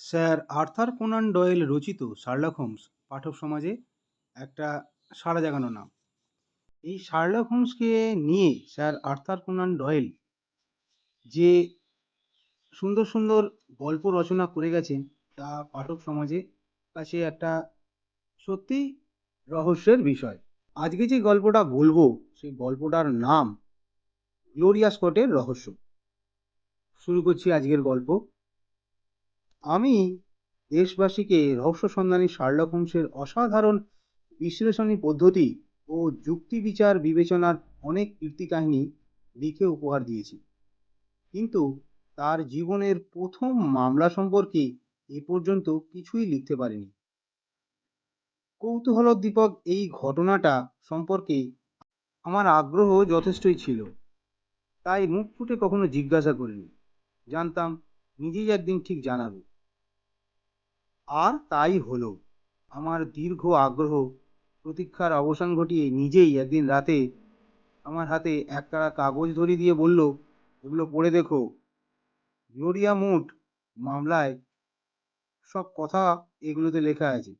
Sir Arthur Conan Doyle রচিত Sherlock Holmes, পাঠক সমাজে একটা সাড়া জাগানো নাম। এই শার্লক হোমসকে নিয়ে স্যার আর্থার কোনান ডয়েল যে সুন্দর সুন্দর গল্প রচনা করে গেছেন, তা পাঠক সমাজে কাছে একটা সত্যি রহস্যের বিষয়। আজকে যে গল্পটা বলব, সেই গল্পটার নাম গ্লোরিয়া স্কটের রহস্য। শুরু করছি আজকের গল্প। আমি দেশবাসীকে রহস্য সন্ধানী শার্লক হোমসের অসাধারণ বিশ্লেষণী পদ্ধতি ও যুক্তি বিচার বিবেচনার অনেক কীর্তি কাহিনী লিখে উপহার দিয়েছি। কিন্তু তার জীবনের প্রথম মামলা সম্পর্কে এ পর্যন্ত কিছুই লিখতে পারিনি। কৌতূহলোদ্দীপক এই ঘটনাটা সম্পর্কে আমার আগ্রহ যথেষ্টই ছিল। তাই মুখ ফুটে কখনো জিজ্ঞাসা করিনি। জানতাম নিজেই একদিন ঠিক জানাব। আর তাই হলো, আমার দীর্ঘ আগ্রহ, প্রতীক্ষার অবসান ঘটিয়ে নিজেই একদিন রাতে আমার হাতে একতারা কাগজ ধরিয়ে দিয়ে বলল, এগুলো পড়ে দেখো। গ্লোরিয়া মুড মামলায় সব কথা এগুলোতে লেখা আছে।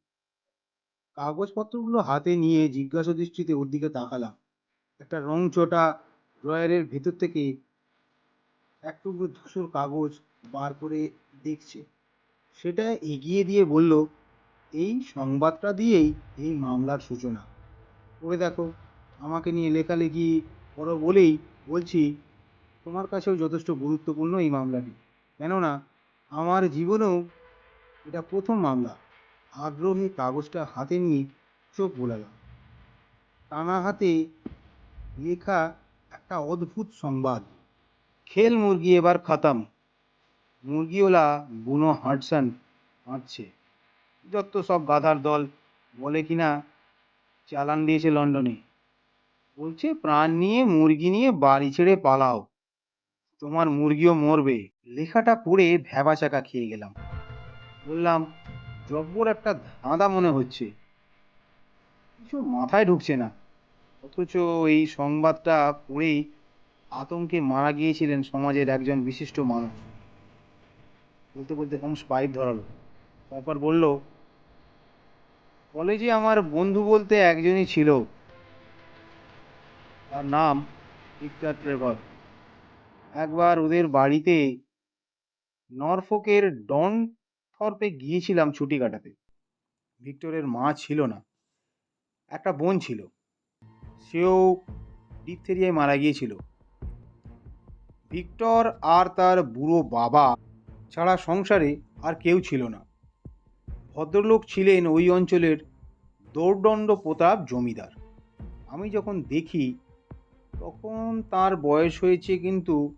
কাগজপত্রগুলো হাতে নিয়ে জিজ্ঞাসা দৃষ্টিতে ওর দিকে তাকালাম। একটা রং চটা ড্রয়ারের ভেতর থেকে এক টুকরো ধূসর কাগজ বার করে দেখছে। সেটা এগিয়ে দিয়ে বলল, এই সংবাদটা দিয়েই এই মামলার সূচনা। পড়ে দেখো, আমাকে নিয়ে লেখালেখি করো বলেই বলছি, তোমার কাছেও যথেষ্ট গুরুত্বপূর্ণ এই মামলাটি। কেননা, আমার জীবনেও এটা প্রথম মামলা। আগ্রহে কাগজটা হাতে নিয়ে চোখ বোলালাম। টানা হাতে লেখা একটা অদ্ভুত সংবাদ। খেল মুরগি এবার খাতাম। মুরগিওলা বুনো হাডসন হাঁটছে যত সব গাধার দল বলে কিনা চালান দিয়েছে লন্ডনে। বলছে, প্রাণ নিয়ে মুরগি নিয়ে বাড়ি ছেড়ে পালাও। তোমার মুরগিও মরবে। লেখাটা পড়ে ভ্যাবা চাকা খেয়ে গেলাম। বললাম, জব্বর একটা ধাঁধা মনে হচ্ছে। কিছু মাথায় ঢুকছে না। অথচ এই সংবাদটা পড়েই আতঙ্কে মারা গিয়েছিলেন সমাজের একজন বিশিষ্ট মানুষ। বলতে বলতে হোমস পাইপ ধরালো। তারপর বলল, কলেজে আমার বন্ধু বলতে একজনই ছিল। তার নাম ভিক্টর ট্রেভর। একবার ওদের বাড়িতে নরফোকের ডন থর্পে গিয়েছিলাম ছুটি কাটাতে। ভিক্টরের মা ছিল না, একটা বোন ছিল। সেও ডিপথেরিয়ায় মারা গিয়েছিল। ভিক্টর আর তার বুড়ো বাবা ছাড়া সংসারে আর কেউ ছিল না। ভদ্রলোক ছিলেন ওই অঞ্চলের দৌর্দণ্ড প্রতাপ জমিদার। আমি যখন দেখি, তখন তার বয়স হয়েছে কিন্তু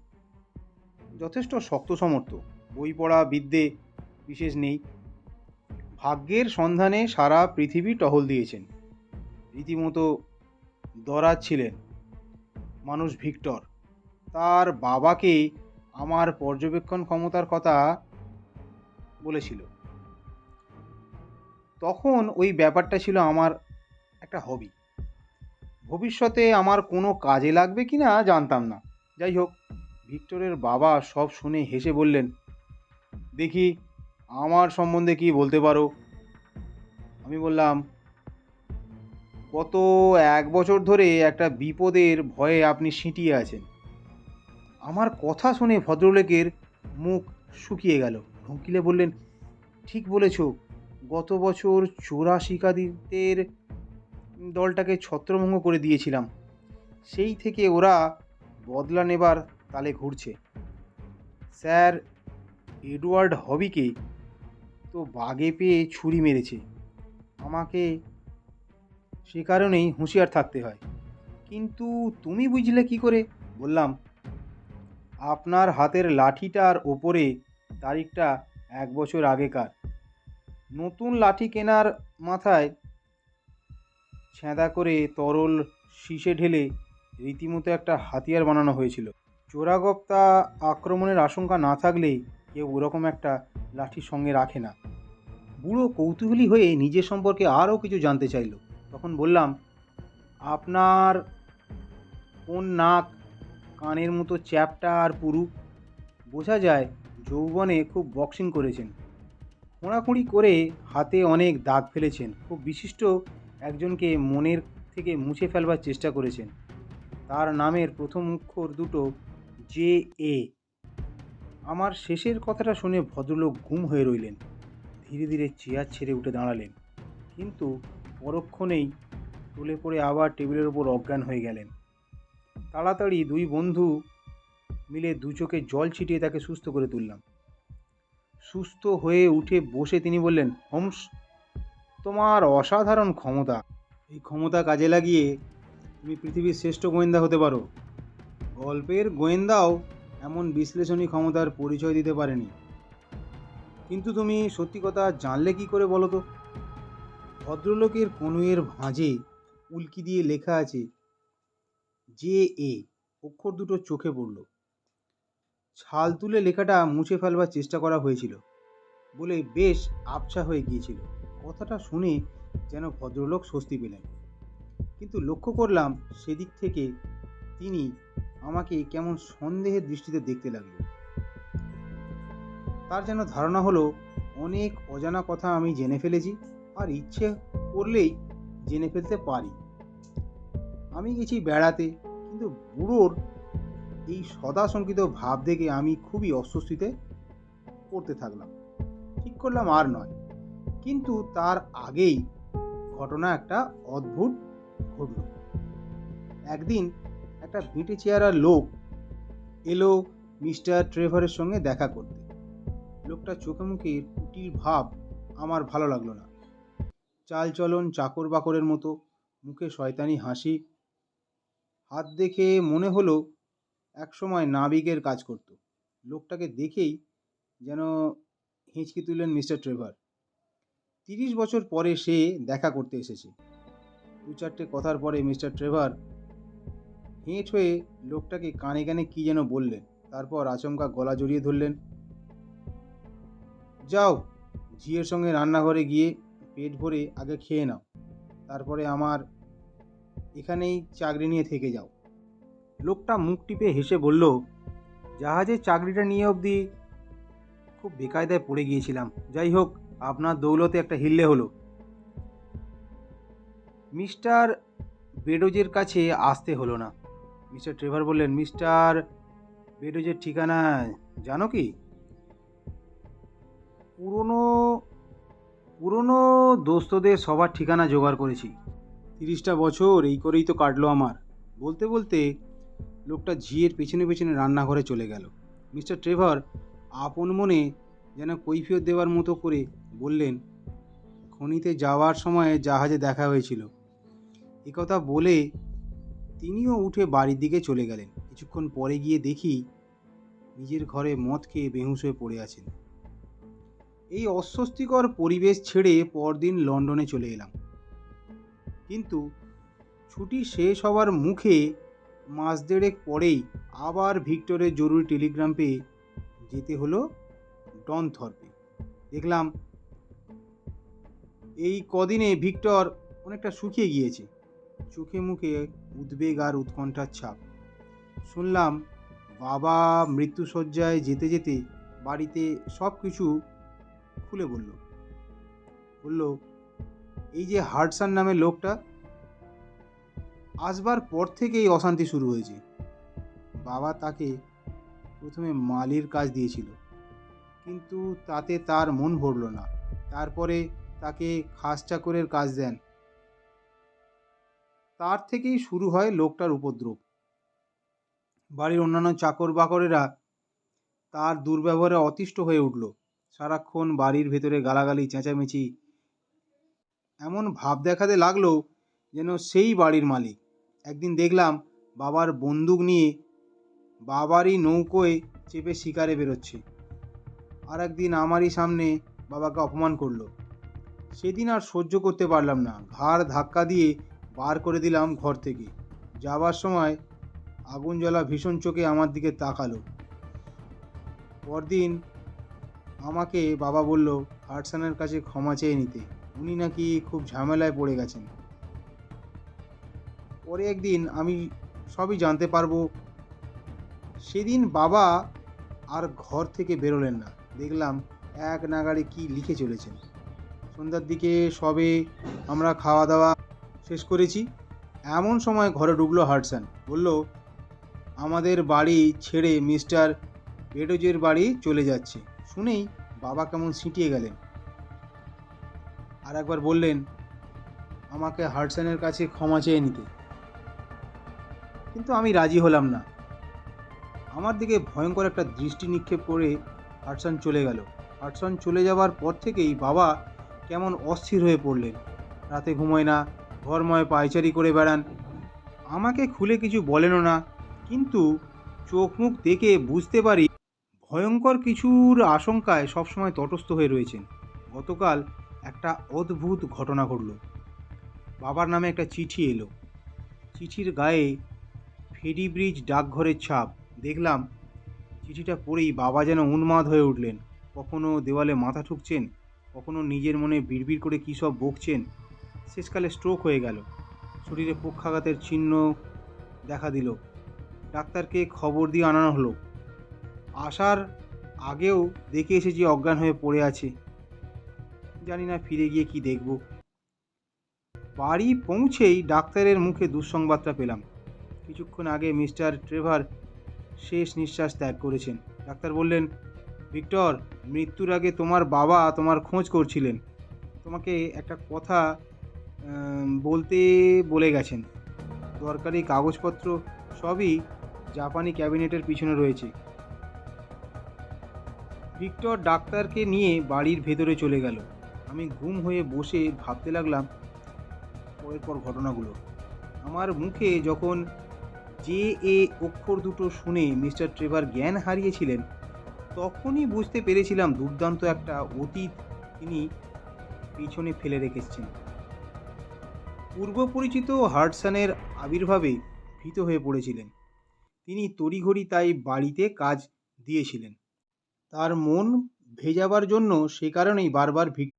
যথেষ্ট শক্ত সমর্থ। বই পড়া, বিদ্যে বিশেষ নেই। ভাগ্যের সন্ধানে সারা পৃথিবী টহল দিয়েছেন। রীতিমতো দরাজ ছিলেন। মানুষ ভিক্টর। তার বাবাকে আমার পর্যবেক্ষণ ক্ষমতার কথা বলেছিল। তখন ওই ব্যাপারটা ছিল আমার একটা হবি ভবিষ্যতে আমার কোনো কাজে লাগবে কি না জানতাম না। যাই হোক, ভিক্টরের বাবা সব শুনে হেসে বললেন, দেখি, আমার সম্বন্ধে কি বলতে পারো? আমি বললাম, গত এক বছর ধরে একটা বিপদের ভয়ে আপনি সিঁটিয়ে আছেন। আমার কথা শুনে ভদ্রলোকের মুখ শুকিয়ে গেল। ঢঙ্কিলে বললেন, ঠিক বলেছ, গত বছর চোরা শিকারীদের দলটাকে ছত্রভঙ্গ করে দিয়েছিলাম। সেই থেকে ওরা বদলা নেবার তালে ঘুরছে। স্যার এডওয়ার্ড হবিকে তো বাগে পেয়ে ছুরি মেরেছে। আমাকে সে কারণেই হুঁশিয়ার থাকতে হয়। কিন্তু তুমি বুঝলে কি করে? বললাম আপনার হাতের লাঠিটার ওপরে তারিখটা এক বছর আগেকার। নতুন লাঠি কেনার মাথায় ছেঁদা করে তরল শীষে ঢেলে রীতিমতো একটা হাতিয়ার বানানো হয়েছিল। চোরাগপ্তা আক্রমণের আশঙ্কা না থাকলে কেউ ওরকম একটা লাঠি সঙ্গে রাখে না। বুড়ো কৌতূহলী হয়ে নিজের সম্পর্কে আরও কিছু জানতে চাইল। তখন বললাম, আপনার কোন নাক কানের মতো চ্যাপটা আর পুরু। বোঝা যায় যৌবনে খুব বক্সিং করেছেন। খোঁড়াখুঁড়ি করে হাতে অনেক দাগ ফেলেছেন। খুব বিশিষ্ট একজনকে মনের থেকে মুছে ফেলবার চেষ্টা করেছেন। তার নামের প্রথম অক্ষর দুটো জে এ। আমার শেষের কথাটা শুনে ভদ্রলোক গুম হয়ে রইলেন। ধীরে ধীরে চেয়ার ছেড়ে উঠে দাঁড়ালেন। কিন্তু পরক্ষণেই টলে পড়ে আবার টেবিলের ওপর অজ্ঞান হয়ে গেলেন। তাড়াতাড়ি দুই বন্ধু মিলে দু চোখে জল ছিটিয়ে তাকে সুস্থ করে তুললাম। সুস্থ হয়ে উঠে বসে তিনি বললেন, হোমস, তোমার অসাধারণ ক্ষমতা। এই ক্ষমতা কাজে লাগিয়ে তুমি পৃথিবীর শ্রেষ্ঠ গোয়েন্দা হতে পারো। গল্পের গোয়েন্দাও এমন বিশ্লেষণী ক্ষমতার পরিচয় দিতে পারেনি। কিন্তু তুমি সত্যি কথা জানলে কি করে বলো তো? ভদ্রলোকের কনুয়ের ভাঁজে উল্কি দিয়ে লেখা আছে জে এ অক্ষর দুটো চোখে পড়ল। ছাল তুলে লেখাটা মুছে ফেলবার চেষ্টা করা হয়েছিল। বলে বেশ আবছা হয়ে গিয়েছিল। কথাটা শুনে যেন ভদ্রলোক স্বস্তি পেলেন। কিন্তু লক্ষ্য করলাম সেদিক থেকে তিনি আমাকে কেমন সন্দেহের দৃষ্টিতে দেখতে লাগল তার যেন ধারণা হলো, অনেক অজানা কথা আমি জেনে ফেলেছি, আর ইচ্ছে করলেই জেনে ফেলতে পারি। আমি গেছি বেড়াতে, কিন্তু বুড়োর এই সদাশঙ্কিত ভাব দেখে আমি খুবই অস্বস্তিতে পড়তে থাকলাম। ঠিক করলাম আর নয়, কিন্তু তার আগেই ঘটনা একটা অদ্ভুত ঘটল। একদিন একটা ভিটে চেয়ারা লোক এলো মিস্টার ট্রেভারের সঙ্গে দেখা করতে। লোকটা চোখে মুখে কুটির ভাব আমার ভালো লাগল না। চালচলন চাকর বাকরের মতো, মুখে শয়তানি হাসি হাত দেখে মনে হলো একসময় নাবিকের কাজ করত। লোকটাকে দেখেই যেন হিঁচকি তুললেন মিস্টার ট্রেভার। তিরিশ বছর পরে সে দেখা করতে এসেছে। দু চারটে কথার পরে মিস্টার ট্রেভার হেঁট হয়ে লোকটাকে কানে কানে কী যেন বললেন, তারপর আচমকা গলা জড়িয়ে ধরলেন, যাও, ঝিয়ের সঙ্গে রান্নাঘরে গিয়ে পেট ভরে আগে খেয়ে নাও, তারপরে আমার এখানেই চাকরি নিয়ে থেকে যাও। লোকটা মুখ টিপে হেসে বলল, জাহাজের চাকরিটা নিয়ে অবধি খুব বেকায়দায় পড়ে গিয়েছিলাম। যাই হোক, আপনার দৌলতে একটা হিল্লে হলো। মিস্টার বেডোজের কাছে আসতে হলো না। মিস্টার ট্রেভার বললেন, মিস্টার বেডোজের ঠিকানা জানো কি? পুরনো পুরনো দোস্তদের সবার ঠিকানা জোগাড় করেছি। তিরিশটা বছর এই করেই তো কাটলো আমার। বলতে বলতে লোকটা ঝিয়ের পেছনে পেছনে রান্নাঘরে চলে গেল। মিস্টার ট্রেভার আপন মনে যেন কৈফিয়ত দেওয়ার মতো করে বললেন, খনিতে যাওয়ার সময় জাহাজে দেখা হয়েছিল। কথা বলে তিনিও উঠে বাড়ির দিকে চলে গেলেন। কিছুক্ষণ পরে গিয়ে দেখি নিজের ঘরে মদ খেয়ে বেহুশ হয়ে পড়ে আছেন। এই অস্বস্তিকর পরিবেশ ছেড়ে পরদিন লন্ডনে চলে এলাম। কিন্তু ছুটি শেষ হওয়ার মুখে মাস দেড়েক পরেই আবার ভিক্টরের জরুরি টেলিগ্রাম পেয়ে যেতে হলো ডনথর্পে দেখলাম এই কদিনে ভিক্টর অনেকটা শুকিয়ে গিয়েছে। চোখে মুখে উদ্বেগ আর উৎকণ্ঠার ছাপ। শুনলাম বাবা মৃত্যুসজ্জায় যেতে যেতে বাড়িতে সব কিছু খুলে বলল। বলল এই যে হার্টসান নামের লোকটা, আসবার পর থেকেই অশান্তি শুরু হয়েছে। বাবা তাকে প্রথমে মালির কাজ দিয়েছিল, কিন্তু তাতে তার মন ভরল না। তারপরে তাকে খাস চাকরের কাজ দেন। তার থেকেই শুরু হয় লোকটার উপদ্রব। বাড়ির অন্যান্য চাকর বাকরেরা তার দুর্ব্যবহারে অতিষ্ঠ হয়ে উঠল। সারাক্ষণ বাড়ির ভেতরে গালাগালি, চেঁচামেচি এমন ভাব দেখাতে লাগল যেন সেই বাড়ির মালিক। একদিন দেখলাম বাবার বন্দুক নিয়ে বাবারই নৌকোয় চেপে শিকারে বেরোচ্ছে। আর একদিন আমারই সামনে বাবাকে অপমান করল। সেদিন আর সহ্য করতে পারলাম না। ঘাড় ধাক্কা দিয়ে বার করে দিলাম ঘর থেকে। যাবার সময় আগুন জ্বলা ভীষণ চোখে আমার দিকে তাকালো। পরদিন আমাকে বাবা বলল হার্টসানের কাছে ক্ষমা চেয়ে নিতে। উনি নাকি খুব ঝামেলায় পড়ে গেছেন। পরে একদিন আমি সবই জানতে পারব। সেদিন বাবা আর ঘর থেকে বেরোলেন না। দেখলাম এক নাগাড়ে কি লিখে চলেছেন। সন্ধ্যার দিকে সবে আমরা খাওয়া দাওয়া শেষ করেছি। এমন সময় ঘরে ঢুকলো হার্টসান। বলল, আমাদের বাড়ি ছেড়ে মিস্টার বেডোজের বাড়ি চলে যাচ্ছে। শুনেই বাবা কেমন সিটিয়ে গেলেন। আর একবার বললেন, আমাকে হার্টসানের কাছে ক্ষমা চেয়ে নিতে। কিন্তু আমি রাজি হলাম না। আমার দিকে ভয়ঙ্কর একটা দৃষ্টি নিক্ষেপ করে হাটসন চলে গেল। হাটসন চলে যাওয়ার পর থেকেই বাবা কেমন অস্থির হয়ে পড়লেন। রাতে ঘুমোয় না, ঘরময় পায়চারি করে বেড়ান। আমাকে খুলে কিছু বলেনও না, কিন্তু চোখ মুখ দেখে বুঝতে পারি ভয়ঙ্কর কিছুর আশঙ্কায় সবসময় তটস্থ হয়ে রয়েছেন। গতকাল একটা অদ্ভুত ঘটনা ঘটল। বাবার নামে একটা চিঠি এলো। চিঠির গায়ে ফেরি ব্রিজ ডাকঘরের ছাপ। দেখলাম চিঠিটা পড়েই বাবা যেন উন্মাদ হয়ে উঠলেন। কখনো দেওয়ালে মাথা ঠুকছেন, কখনো নিজের মনে বিড়বিড় করে কী সব বকছেন। শেষকালে স্ট্রোক হয়ে গেল। শরীরে পক্ষাঘাতের চিহ্ন দেখা দিল। ডাক্তারকে খবর দিয়ে আনানো হলো। আসার আগেও দেখে এসেছি অজ্ঞান হয়ে পড়ে আছে। জানি না ফিরে গিয়ে কি দেখব। বাড়ি পৌঁছেই ডাক্তারের মুখে দুঃসংবাদটা পেলাম। কিছুক্ষণ আগে মিস্টার ট্রেভার শেষ নিঃশ্বাস ত্যাগ করেছেন। ডাক্তার বললেন, ভিক্টর, মৃত্যুর আগে তোমার বাবা তোমার খোঁজ করছিলেন। তোমাকে একটা কথা বলতে বলে গেছেন। দরকারি কাগজপত্র সবই জাপানি ক্যাবিনেটের পিছনে রয়েছে। ভিক্টর ডাক্তারকে নিয়ে বাড়ির ভেতরে চলে গেল। আমি ঘুম হয়ে বসে ভাবতে লাগলাম, পরের পর ঘটনাগুলো। আমার মুখে যখন যে এ অক্ষর দুটো শুনে মিস্টার ট্রেভার জ্ঞান হারিয়েছিলেন, তখনই বুঝতে পেরেছিলাম দুর্দান্ত একটা অতীত তিনি পিছনে ফেলে রেখেছেন। পূর্ব পরিচিত হার্টসানের আবির্ভাবে ভীত হয়ে পড়েছিলেন। তিনি তড়িঘড়ি তাই বাড়িতে কাজ দিয়েছিলেন। তার মন ভেজাবার জন্য সে কারণেই বারবার ভিক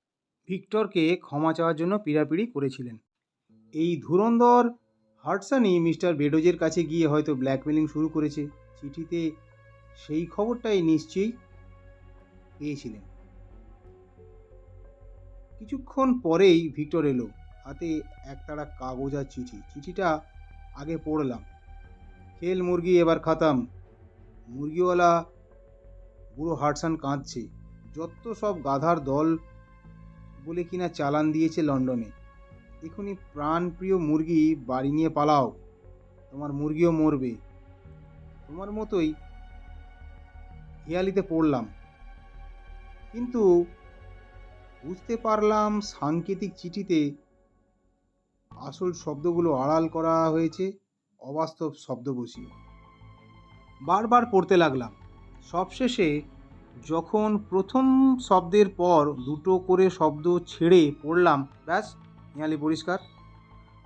ভিক্টরকে ক্ষমা চাওয়ার জন্য পীড়াপিড়ি করেছিলেন। এই ধুরন্ধর হার্টসানই মিস্টার বেডোজের কাছে গিয়ে হয়তো ব্ল্যাকমেলিং শুরু করেছে। চিঠিতে সেই খবরটাই নিশ্চয়ই পেয়েছিলেন। কিছুক্ষণ পরেই ভিক্টর এলো। হাতে একতাড়া কাগজ আর চিঠি। চিঠিটা আগে পড়লাম। খেল মুরগি, এবার খাতাম। মুরগিওয়ালা বুড়ো হার্টসান কাঁদছে। যত সব গাধার দল বলে কিনা চালান দিয়েছে লন্ডনে। এখনই প্রাণপ্রিয় মুরগি বাড়ি নিয়ে পালাও। তোমার মুরগিও মরবে। তোমার মতোই হেয়ালিতে পড়লাম। কিন্তু বুঝতে পারলাম সাংকেতিক চিঠিতে আসল শব্দগুলো আড়াল করা হয়েছে, অবাস্তব শব্দ বসিয়ে। বারবার পড়তে লাগলাম। সবশেষে যখন প্রথম শব্দের পর দুটো করে শব্দ ছেড়ে পড়লাম, ব্যাস হেঁয়ালি পরিষ্কার।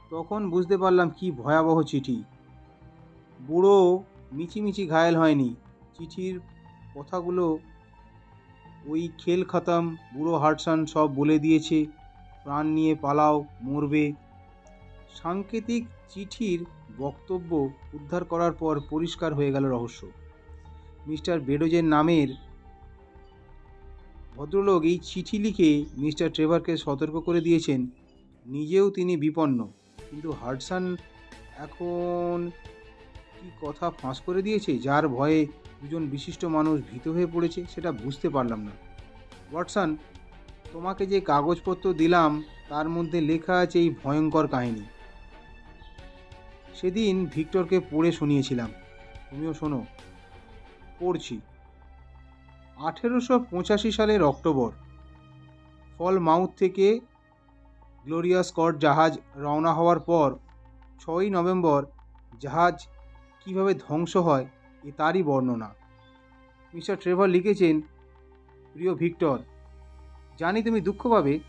তখন বুঝতে পারলাম কি ভয়াবহ চিঠি। বুড়ো মিচিমিচি ঘায়েল হয়নি। চিঠির কথাগুলো ওই খেল খতম, বুড়ো হার্টসান সব বলে দিয়েছে, প্রাণ নিয়ে পালাও, মরবে। সাংকেতিক চিঠির বক্তব্য উদ্ধার করার পর পরিষ্কার হয়ে গেল রহস্য। মিস্টার বেডোজের নামের ভদ্রলোক এই চিঠি লিখে মিস্টার ট্রেভারকে সতর্ক করে দিয়েছেন। নিজেও তিনি বিপন্ন। কিন্তু হার্টসান এখন কি কথা ফাঁস করে দিয়েছে? যার ভয়ে দুজন বিশিষ্ট মানুষ ভীত হয়ে পড়েছে, সেটা বুঝতে পারলাম না। ওয়াটসন, তোমাকে যে কাগজপত্র দিলাম, তার মধ্যে লেখা আছে এই ভয়ঙ্কর কাহিনী। সেদিন ভিক্টরকে পড়ে শুনিয়েছিলাম। তুমিও শোনো। পড়ছি। আঠেরোশো পঁচাশি সালের অক্টোবর। ফল মাউথ থেকে গ্লোরিয়া স্কট জাহাজ রওনা হওয়ার পর ছয়ই নভেম্বর জাহাজ কীভাবে ধ্বংস হয় এ তারই বর্ণনা। মিস্টার ট্রেভার লিখেছেন, প্রিয় ভিক্টর, জানি তুমি দুঃখ পাবে,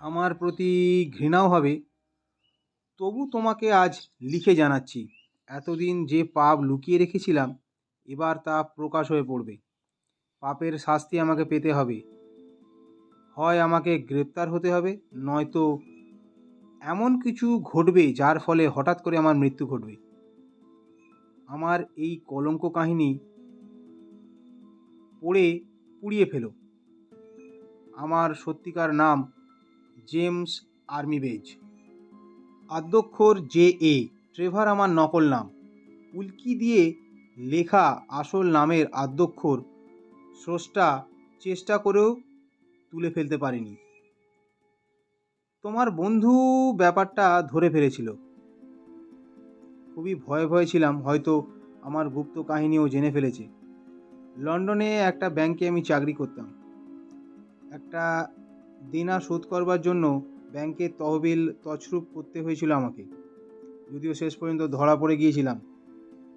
আমার প্রতি ঘৃণাও হবে, তবু তোমাকে আজ লিখে জানাচ্ছি। এতদিন যে পাপ লুকিয়ে রেখেছিলাম, এবার তা প্রকাশ হয়ে পড়বে। পাপের শাস্তি আমাকে পেতে হবে। হয় আমাকে গ্রেপ্তার হতে হবে, নয়তো এমন কিছু ঘটবে যার ফলে হঠাৎ করে আমার মৃত্যু ঘটবে। আমার এই কলঙ্ক কাহিনী পড়ে পুড়িয়ে ফেলো। আমার সত্যিকার নাম জেমস আর্মি বেজ আদ্যক্ষর জে এ, ট্রেভার আমার নকল নাম। উল্কি দিয়ে লেখা আসল নামের আদ্যক্ষর স্রষ্টা চেষ্টা করেও তুলে ফেলতে পারেনি। তোমার বন্ধু ব্যাপারটা ধরে ফেলেছিল। খুবই ভয়ে ভয়ে ছিলাম, হয়তো আমার গুপ্ত কাহিনীও জেনে ফেলেছে। লন্ডনে একটা ব্যাংকে আমি চাকরি করতাম। একটা দেনা শোধ করবার জন্য ব্যাংকের তহবিল তছরূপ করতে হয়েছিল আমাকে। যদিও শেষ পর্যন্ত ধরা পড়ে গিয়েছিলাম।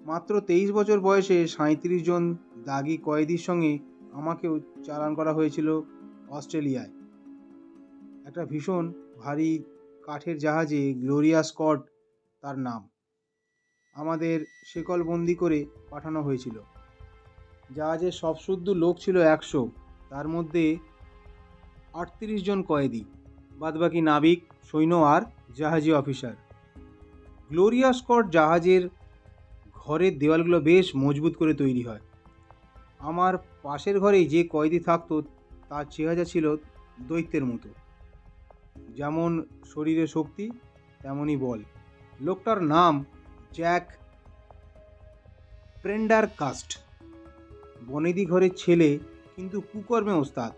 মাত্র তেইশ বছর বয়সে সাঁত্রিশ জন দাগি কয়েদির সঙ্গে আমাকেও চালান করা হয়েছিল অস্ট্রেলিয়ায়। একটা ভীষণ ভারী কাঠের জাহাজে গ্লোরিয়া স্কট তার নাম। আমাদের শেকলবন্দি করে পাঠানো হয়েছিল। জাহাজের সব শুদ্ধ লোক ছিল একশো। তার মধ্যে আটত্রিশ জন কয়েদি, বাদবাকি নাবিক, সৈন্য আর জাহাজি অফিসার। গ্লোরিয়া স্কট জাহাজের ঘরের দেওয়ালগুলো বেশ মজবুত করে তৈরি হয়। আমার পাশের ঘরেই যে কয়েদি থাকতো, তার চেহারা ছিল দৈত্যের মতো। যেমন শরীরে শক্তি, তেমনই বল। লোকটার নাম জ্যাক প্রেন্ডার কাস্ট বনেদি ঘরের ছেলে, কিন্তু কুকর্মে ওস্তাদ।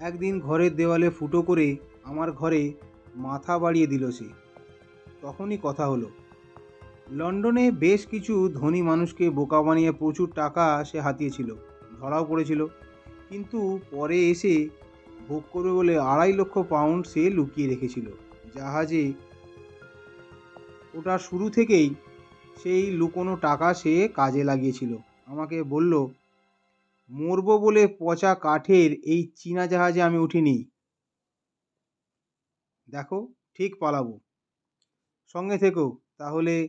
একদিন ঘরের দেওয়ালে ফুটো করে আমার ঘরে মাথা বাড়িয়ে দিল সে। তখনই কথা হলো লন্ডনে বেশ কিছু ধনী মানুষকে বোকা বানিয়ে প্রচুর টাকা সে হাতিয়েছিল, ধরাও পড়েছিল। কিন্তু পরে এসে ভোগ করবে বলে আড়াই লক্ষ পাউন্ড সে লুকিয়ে রেখেছিল। জাহাজে ওটা শুরু থেকেই সেই লুকোনো টাকা সে কাজে লাগিয়েছিল। আমাকে বলল, মরব বলে পচা কাঠের এই চীনা জাহাজে আমি উঠিনি। দেখো, ঠিক পালাবো। সঙ্গে থেকো, তাহলে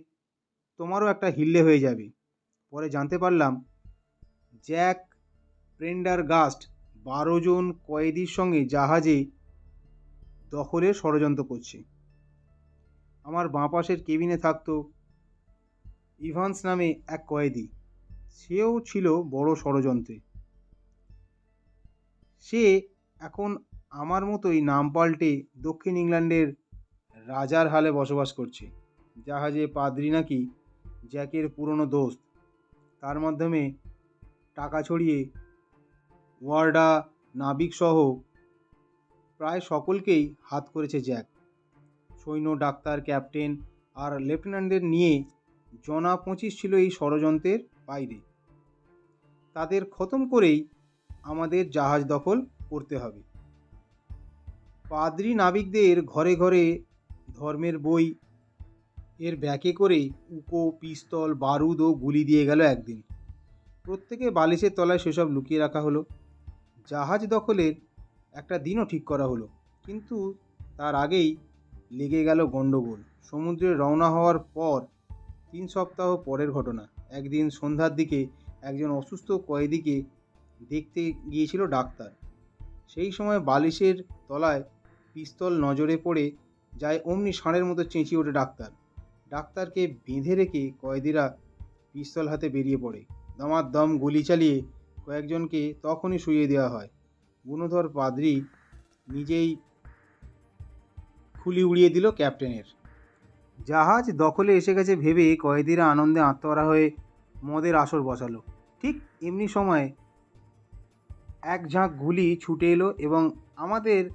তোমারও একটা হিল্লে হয়ে যাবে। পরে জানতে পারলাম, জ্যাক প্রেন্ডার গাস্ট বারো জন কয়েদির সঙ্গে জাহাজে দখলের ষড়যন্ত্র করছে। আমার বাঁ পাশের কেবিনে থাকতো ইভান্স নামে এক কয়েদি। সেও ছিল বড় ষড়যন্ত্রে। সে এখন আমার মতোই নাম পাল্টে দক্ষিণ ইংল্যান্ডের রাজার হালে বসবাস করছে। জাহাজে পাদ্রি নাকি জ্যাকের পুরনো দোস্ত। তার মাধ্যমে টাকা ছড়িয়ে ওয়ার্ডা নাবিক সহ প্রায় সকলকেই হাত করেছে জ্যাক। সৈন্য, ডাক্তার, ক্যাপ্টেন আর লেফটেন্যান্টদের নিয়ে জনা পঁচিশ ছিল এই ষড়যন্ত্রের বাইরে। তাদের খতম করেই আমাদের জাহাজ দখল করতে হবে। পাদ্রি নাবিকদের ঘরে ঘরে ধর্মের বই এর ব্যাকে করে উকো, পিস্তল, বারুদ ও গুলি দিয়ে গেল একদিন। প্রত্যেকে বালিশের তলায় সেসব লুকিয়ে রাখা হলো। জাহাজ দখলের একটা দিনও ঠিক করা হলো। কিন্তু তার আগেই লেগে গেল গণ্ডগোল। সমুদ্রে রওনা হওয়ার পর তিন সপ্তাহ পরের ঘটনা। একদিন সন্ধ্যার দিকে একজন অসুস্থ কয়েদিকে দেখতে গিয়েছিল ডাক্তার। সেই সময় বালিশের তলায় পিস্তল নজরে পড়ে যায় অমনি ষাঁড়ের মতো চেঁচিয়ে ওঠে ডাক্তার। ডাক্তারকে বেঁধে রেখে কয়েদিরা পিস্তল হাতে বেরিয়ে পড়ে। দমার দম গুলি চালিয়ে কয়েকজনকে তখনই শুইয়ে দেওয়া হয়। গুণধর পাদ্রি নিজেই খুলি উড়িয়ে দিল ক্যাপ্টেনের। জাহাজ দখলে এসে গেছে ভেবে কয়েদিরা আনন্দে আত্মহারা হয়ে মদের আসর বসালো। ঠিক এমনি সময় এক ঝাঁক গুলি ছুটে এলো এবং আমাদের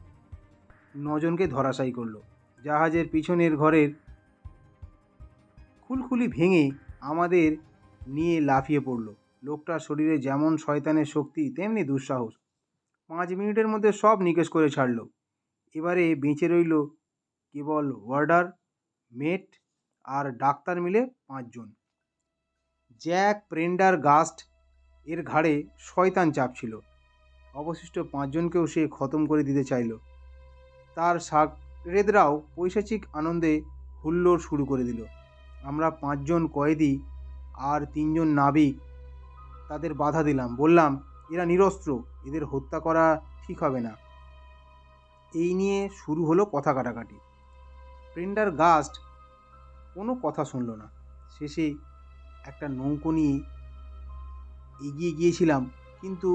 নজনকে ধরাশায়ী করল। জাহাজের পিছনের ঘরের খুলখুলি ভেঙে আমাদের নিয়ে লাফিয়ে পড়ল। লোকটার শরীরে যেমন শয়তানের শক্তি, তেমনি দুঃসাহস। পাঁচ মিনিটের মধ্যে সব নিকেশ করে ছাড়ল। এবারে বেঁচে রইল কেবল ওয়ার্ডার, মেট আর ডাক্তার মিলে পাঁচজন। জ্যাক প্রেন্ডার গাস্ট এর ঘাড়ে শয়তান চাপ ছিল অবশিষ্ট পাঁচজনকেও সে খতম করে দিতে চাইল। তার সাকরেদরাও পৈশাচিক আনন্দে হুল্লোড় শুরু করে দিল। আমরা পাঁচজন কয়েদি আর তিনজন নাবিক তাদের বাধা দিলাম। বললাম, এরা নিরস্ত্র, এদের হত্যা করা ঠিক হবে না। এই নিয়ে শুরু হলো কথা কাটাকাটি। প্রেন্ডার গাস্ট কোনো কথা শুনল না। শেষে একটা নৌকো নিয়ে এগিয়ে গিয়েছিলাম, কিন্তু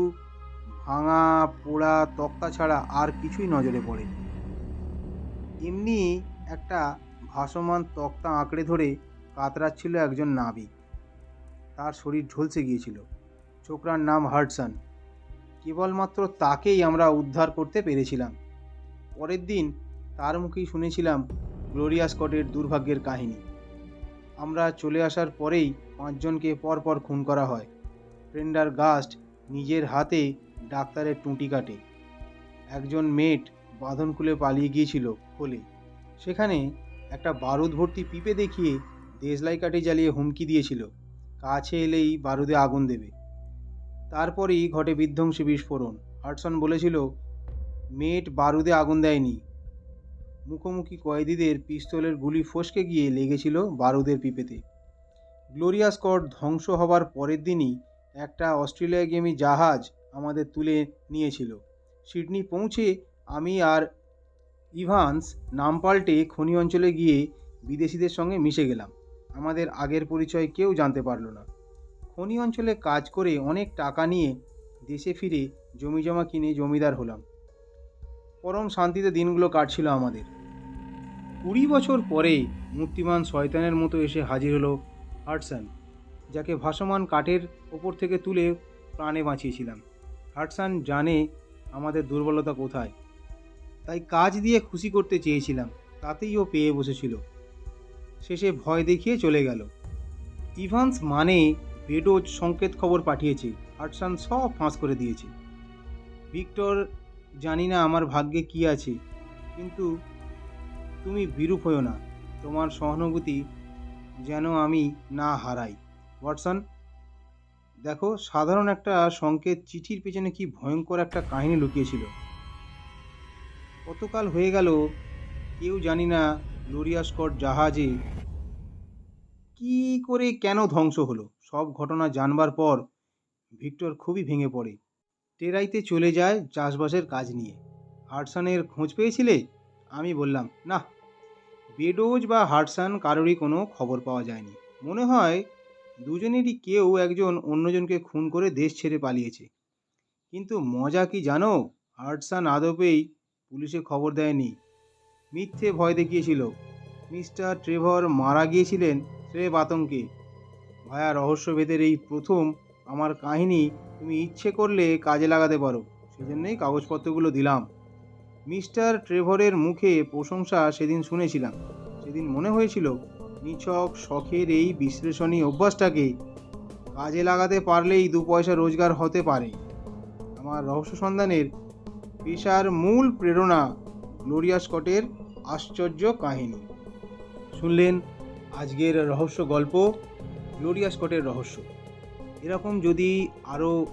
ভাঙা, পোড়া, তক্তা ছাড়া আর কিছুই নজরে পড়েনি। এমনি একটা ভাসমান তক্তা আঁকড়ে ধরে কাতরাচ্ছিল একজন নাবিক। তার শরীর ঝলসে গিয়েছিল। ছোকরার নাম হার্টসন। কেবলমাত্র তাকেই আমরা উদ্ধার করতে পেরেছিলাম। পরের দিন তার মুখেই শুনেছিলাম গ্লোরিয়া স্কটের দুর্ভাগ্যের কাহিনী। আমরা চলে আসার পরেই পাঁচজনকে পরপর খুন করা হয়। প্রেন্ডার গাস্ট নিজের হাতে ডাক্তারের টুঁটি কাটে। একজন মেট বাঁধন খুলে পালিয়ে গিয়েছিল খোলে সেখানে একটা বারুদ ভর্তি পিপে দেখিয়ে দেশলাই কাঠে জ্বালিয়ে হুমকি দিয়েছিল। কাছে এলেই বারুদে আগুন দেবে। তারপরেই ঘটে বিধ্বংসী বিস্ফোরণ। হার্টসন বলেছিল, মেট বারুদে আগুন দেয়নি। মুখোমুখি কয়েদিদের পিস্তলের গুলি ফসকে গিয়ে লেগেছিল বারুদের পিপেতে। গ্লোরিয়া স্কট ধ্বংস হবার পরের দিনই একটা অস্ট্রেলিয়াগামী জাহাজ আমাদের তুলে নিয়েছিল। সিডনি পৌঁছে আমি আর ইভান্স নাম পাল্টে খনি অঞ্চলে গিয়ে বিদেশিদের সঙ্গে মিশে গেলাম। আমাদের আগের পরিচয় কেউ জানতে পারল না। খনি অঞ্চলে কাজ করে অনেক টাকা নিয়ে দেশে ফিরে জমি জমা কিনে জমিদার হলাম। পরম শান্তিতে দিনগুলো কাটছিল আমাদের। কুড়ি বছর পরে মূর্তিমান শয়তানের মতো এসে হাজির হলো হার্টসন যাকে ভাসমান কাঠের ওপর থেকে তুলে প্রাণে বাঁচিয়েছিলাম। হার্টসন জানে আমাদের দুর্বলতা কোথায়, তাই কাজ দিয়ে খুশি করতে চেয়েছিলাম, তাতেই ও পেয়ে বসেছিল। শেষে ভয় দেখিয়ে চলে গেল। ইভান্স মানে বেডোজ সংকেত খবর পাঠিয়েছে হার্টসন সব ফাঁস করে দিয়েছে। ভিক্টর, জানি না আমার ভাগ্যে কি আছে, কিন্তু তুমি বিরূপ হও না, তোমার সহানুভূতি যেন আমি না হারাই। ওয়াটসন, দেখো, সাধারণ একটা সংকেত চিঠির পেছনে কি ভয়ঙ্কর একটা কাহিনী লুকিয়েছিল। কতকাল হয়ে গেল, কেউ জানি না লোরিয়া স্কট জাহাজে। কি করে কেন ধ্বংস হলো? সব ঘটনা জানবার পর ভিক্টর খুবই ভেঙে পড়ে। টেরাইতে চলে যায় চাষবাসের কাজ নিয়ে। হার্টসানের খোঁজ পেয়েছিলে? আমি বললাম, না, বেডোজ বা হার্টসান কারোরই কোনো খবর পাওয়া যায়নি। মনে হয় দুজনেরই কেউ একজন অন্যজনকে খুন করে দেশ ছেড়ে পালিয়েছে। কিন্তু মজা কি জানো? হার্টসান আদপেই পুলিশে খবর দেয়নি। মিথ্যে ভয় দেখিয়েছিল। মিস্টার ট্রেভর মারা গিয়েছিলেন স্রেব আতঙ্কে। ভায়া রহস্যভেদের এই প্রথম আমার কাহিনী তুমি ইচ্ছে করলে কাজে লাগাতে পারো, সেজন্যই কাগজপত্রগুলো দিলাম। মিস্টার ট্রেভরের মুখে প্রশংসা সেদিন শুনেছিলাম। সেদিন মনে হয়েছিল নিছক শখের এই বিশ্লেষণী অভ্যাসটাকে কাজে লাগাতে পারলেই দু পয়সা রোজগার হতে পারে। আমার রহস্য সন্ধানের পেশার মূল প্রেরণা গ্লোরিয়া স্কটের আশ্চর্য কাহিনী। শুনলেন আজকের রহস্য গল্প, গ্লোরিয়া স্কটের রহস্য। এরকম যদি আরও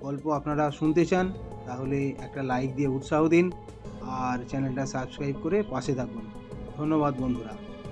গল্প আপনারা শুনতে চান, তাহলে একটা লাইক দিয়ে উৎসাহ দিন আর চ্যানেলটা সাবস্ক্রাইব করে পাশে থাকুন। ধন্যবাদ বন্ধুরা।